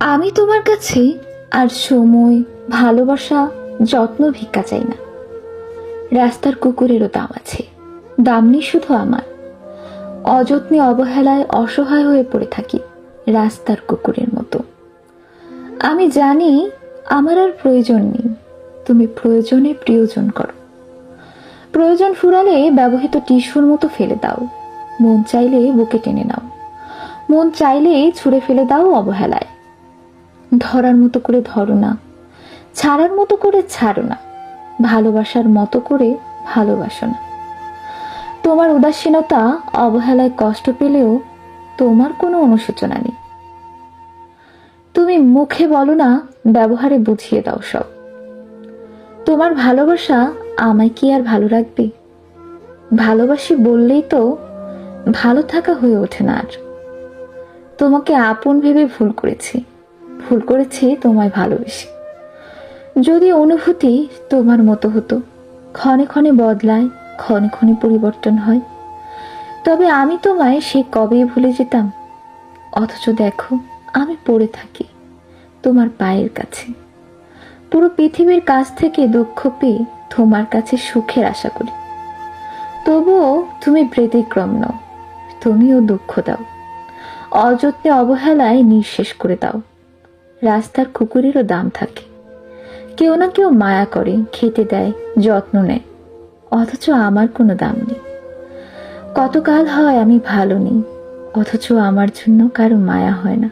আমি তোমার কাছে আর সময়, ভালোবাসা, যত্ন ভিক্ষা চাই না। রাস্তার কুকুরেরও দাম আছে দাম নেই শুধু আমার। অযত্নে অবহেলায় অসহায় হয়ে পড়ে থাকি রাস্তার কুকুরের মতো। আমি জানি আমার আর প্রয়োজন নেই, তুমি প্রয়োজনে প্রিয়জন করো। প্রয়োজন ফুরালে ব্যবহৃত টিস্যুর মতো ফেলে দাও, মন চাইলে বুকে টেনে নাও। মন চাইলে ছুঁড়ে ফেলে দাও অবহেলায়। ধরার মতো করে ধরো না। ছাড়ার মতো করে ছাড়ো না। ভালোবাসার মতো করে ভালোবাসো না। তোমার উদাসীনতা, অবহেলায় কষ্ট পেলেও তোমার কোনো অনুশোচনা নেই। তুমি মুখে বলো না, ব্যবহারে বুঝিয়ে দাও সব। তোমার ভালোবাসা আমায় কি আর ভালো রাখবে? ভালোবাসি বললেই তো ভালো থাকা হয়ে ওঠে না আর। তোমাকে আপন ভেবে ভুল করেছি। ভুল করেছি তোমায় ভালোবেসে। যদি অনুভূতি তোমার মতো হতো, ক্ষণে ক্ষণে বদলায়, ক্ষণে ক্ষণে পরিবর্তন হয়, তবে আমি তোমায় সে কবেই ভুলে যেতাম? অথচ দেখো, আমি পড়ে থাকি তোমার পায়ের কাছে। পুরো পৃথিবীর কাছ থেকে দুঃখ পেয়ে তোমার কাছে সুখের আশা করি। তবুও তুমি ব্যতিক্রম নও, তুমিও দুঃখ দাও। অযত্নে অবহেলায় নিঃশেষ করে দাও। রাস্তার কুকুরেরও দাম থাকে। কেউ না কেউ মায়া করে, খেতে দেয়, যত্ন নেয়। অথচ আমার কোনো দাম নেই। কতকাল হয় আমি ভালো নেই। অথচ আমার জন্য কারও মায়া হয় না।